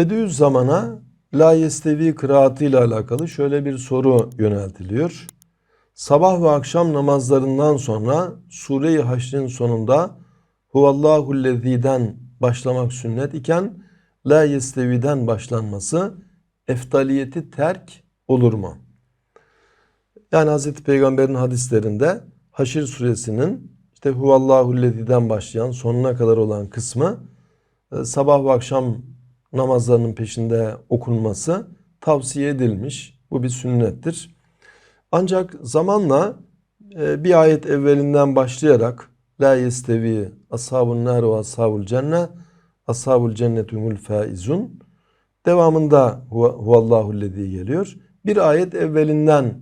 Bediüzzaman'a La Yestevi kıraatı ile alakalı şöyle bir soru yöneltiliyor. Sabah ve akşam namazlarından sonra Sure-i Haşr'in sonunda Huvallahu'llezî'den başlamak sünnet iken La Yestevi'den başlanması eftaliyeti terk olur mu? Yani Hazreti Peygamber'in hadislerinde Haşr suresinin işte Huvallahu'llezî'den başlayan sonuna kadar olan kısmı e, sabah ve akşam namazlarının peşinde okunması tavsiye edilmiş. Bu bir sünnettir. Ancak zamanla e, bir ayet evvelinden başlayarak La yestevi ashabun nar ve ashabul cenne ashabul cennetumul faizun devamında huvallahu'llezî geliyor. Bir ayet evvelinden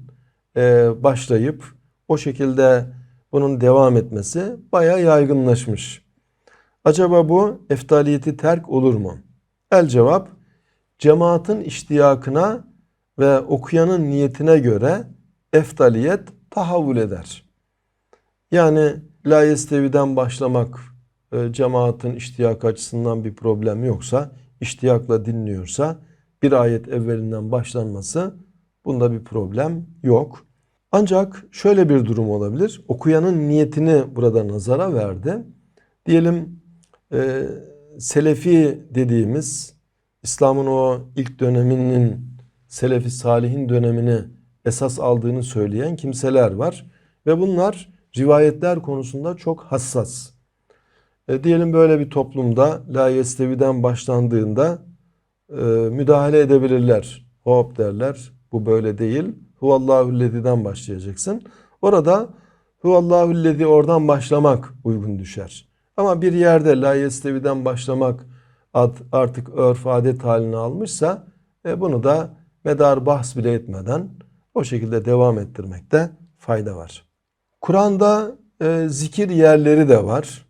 e, başlayıp o şekilde bunun devam etmesi bayağı yaygınlaşmış. Acaba bu eftaliyeti terk olur mu? El cevap cemaatin iştiyakına ve okuyanın niyetine göre eftaliyet tahavvül eder. Yani la yesteviden başlamak e, cemaatin iştiyak açısından bir problem yoksa, iştiyakla dinliyorsa bir ayet evvelinden başlanması bunda bir problem yok. Ancak şöyle bir durum olabilir. Okuyanın niyetini burada nazara verdi. Diyelim e, Selefi dediğimiz İslam'ın o ilk döneminin Selefi Salihin dönemini esas aldığını söyleyen kimseler var. Ve bunlar rivayetler konusunda çok hassas. E, diyelim böyle bir toplumda La Yestevi'den başlandığında e, müdahale edebilirler. Hop derler. Bu böyle değil. Huvallahu'lleziden başlayacaksın. Orada Huvallahu'llezi oradan başlamak uygun düşer. Ama bir yerde La Yestevi'den başlamak artık örf adet halini almışsa e, bunu da medar bahs bile etmeden o şekilde devam ettirmekte fayda var. Kur'an'da e, zikir yerleri de var.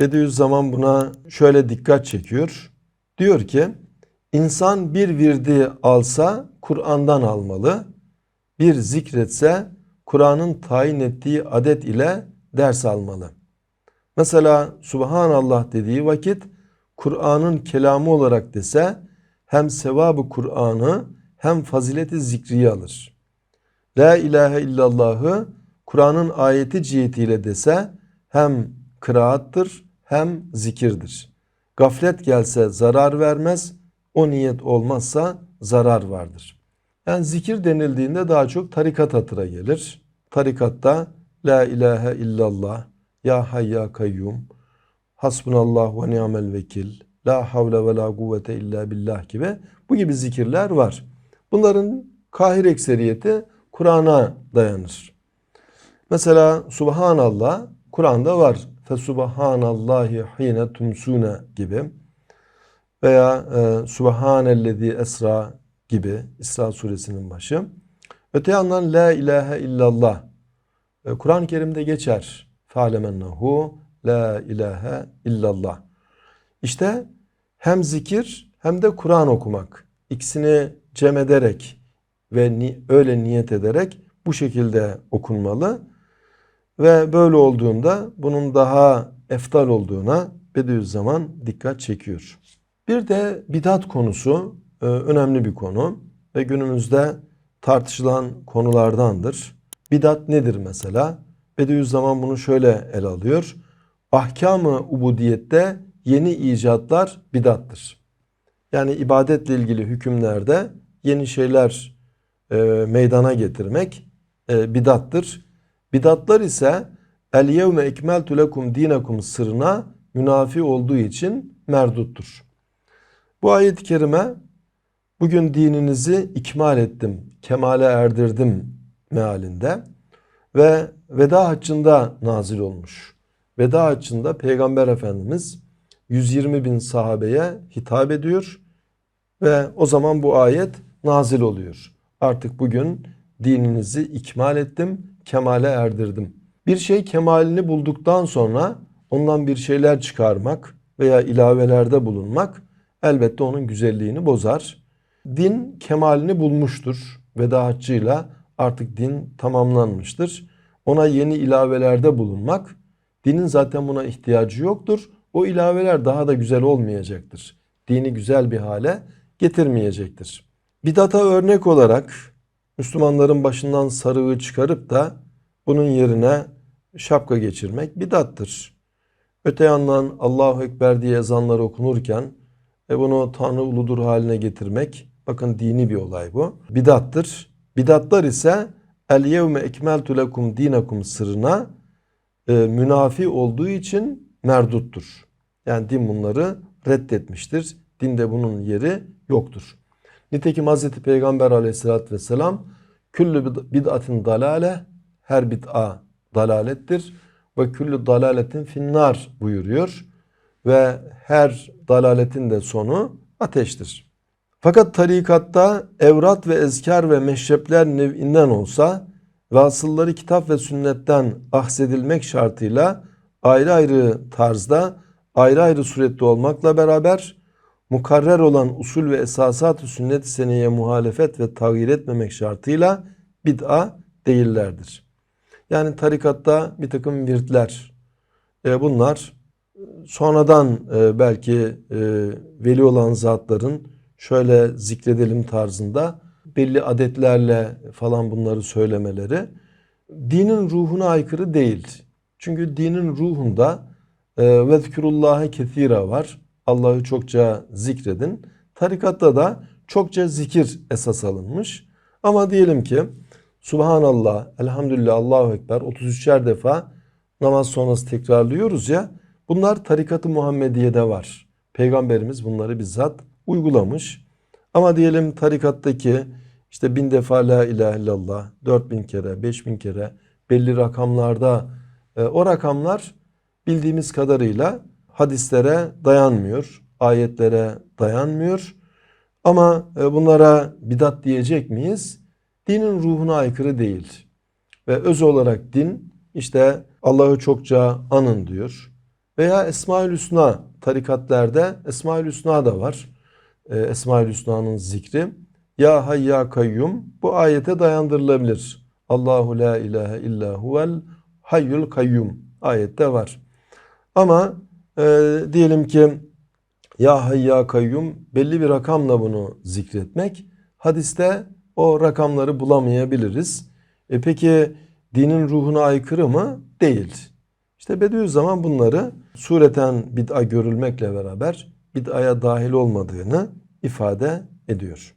Bediüzzaman buna şöyle dikkat çekiyor. Diyor ki insan bir virdi alsa Kur'an'dan almalı. Bir zikretse Kur'an'ın tayin ettiği adet ile ders almalı. Mesela Subhanallah dediği vakit Kur'an'ın kelamı olarak dese hem sevabı Kur'an'ı hem fazileti zikriyi alır. La ilahe illallahı Kur'an'ın ayeti cihetiyle dese hem kıraattır hem zikirdir. Gaflet gelse zarar vermez, o niyet olmazsa zarar vardır. Yani zikir denildiğinde daha çok tarikat hatıra gelir. Tarikatta La ilahe illallah, Ya Hay Ya Kayyum, Hasbunallah ve ni'mel vekil, La havle ve la kuvvete illa billah gibi bu gibi zikirler var. Bunların kahir ekseriyeti Kur'an'a dayanır. Mesela Subhanallah Kur'an'da var. Fesubhanallahi hine tumsune gibi veya e, Subhanellezi esra gibi İsra suresinin başı. Öte yandan La ilahe illallah e, Kur'an-ı Kerim'de geçer. Fa'lemennehu La ilahe illallah. İşte hem zikir hem de Kur'an okumak. İkisini cem ederek ve ni öyle niyet ederek bu şekilde okunmalı. Ve böyle olduğunda bunun daha eftal olduğuna Bediüzzaman dikkat çekiyor. Bir de bidat konusu e, önemli bir konu ve günümüzde tartışılan konulardandır. Bidat nedir mesela? Bediüzzaman bunu şöyle ele alıyor. Ahkamı ubudiyette yeni icatlar bidattır. Yani ibadetle ilgili hükümlerde yeni şeyler e, meydana getirmek e, bidattır. Bidatlar ise el yevme ekmeltu lekum dinekum sırrına münafi olduğu için merduttur. Bu ayet-i kerime bugün dininizi ikmal ettim, kemale erdirdim mealinde ve veda haccında nazil olmuş. Veda haccında Peygamber Efendimiz 120 bin sahabeye hitap ediyor ve o zaman bu ayet nazil oluyor. Artık bugün dininizi ikmal ettim, kemale erdirdim. Bir şey kemalini bulduktan sonra ondan bir şeyler çıkarmak veya ilavelerde bulunmak elbette onun güzelliğini bozar. Din kemalini bulmuştur. Veda haccıyla artık din tamamlanmıştır. Ona yeni ilavelerde bulunmak, dinin zaten buna ihtiyacı yoktur. O ilaveler daha da güzel olmayacaktır. Dini güzel bir hale getirmeyecektir. Bidata örnek olarak Müslümanların başından sarığı çıkarıp da bunun yerine şapka geçirmek bidattır. Öte yandan Allahu Ekber diye ezanlar okunurken e bunu Tanrı uludur haline getirmek bakın dini bir olay bu. Bidattır. Bidatlar ise el yevme ekmeltu lekum dinakum sırrına e, münafi olduğu için merduttur. Yani din bunları reddetmiştir. Dinde bunun yeri yoktur. Nitekim Hz. Peygamber aleyhissalatü vesselam küllü bid'atin dalale her bid'a dalalettir ve küllü dalaletin finnar buyuruyor ve her dalaletin de sonu ateştir. Fakat tarikatta evrat ve ezkar ve meşrepler nev'inden olsa ve asılları kitap ve sünnetten ahsedilmek şartıyla ayrı ayrı tarzda, ayrı ayrı surette olmakla beraber mukarrer olan usul ve esasat-ı sünnet-i seneye muhalefet ve tağyir etmemek şartıyla bid'a değillerdir. Yani tarikatta bir takım virtler, e, bunlar sonradan e, belki e, veli olan zatların şöyle zikredelim tarzında belli adetlerle falan bunları söylemeleri dinin ruhuna aykırı değil. Çünkü dinin ruhunda e, vezkurullahı kethira var. Allah'ı çokça zikredin. Tarikatta da çokça zikir esas alınmış. Ama diyelim ki Subhanallah, Elhamdülillah, Allahu Ekber 33'er defa namaz sonrası tekrarlıyoruz ya. Bunlar tarikat-ı Muhammediye'de var. Peygamberimiz bunları bizzat uygulamış. Ama diyelim tarikattaki işte bin defa la ilahe illallah, dört bin kere, beş bin kere belli rakamlarda e, o rakamlar bildiğimiz kadarıyla hadislere dayanmıyor, ayetlere dayanmıyor. Ama e, bunlara bidat diyecek miyiz? Dinin ruhuna aykırı değil. Ve öz olarak din işte Allah'ı çokça anın diyor. Veya Esmaül Hüsna tarikatlerde Esmaül Hüsna da var. E, Esmaül Hüsna'nın zikri. Ya Hay Ya Kayyum bu ayete dayandırılabilir. Allahu la ilahe illa huvel hayyul kayyum ayette var. Ama e, diyelim ki Ya Hay Ya Kayyum belli bir rakamla bunu zikretmek hadiste o rakamları bulamayabiliriz. E peki dinin ruhuna aykırı mı? Değil. İşte Bediüzzaman bunları sureten bid'a görülmekle beraber bid'aya dahil olmadığını ifade ediyor.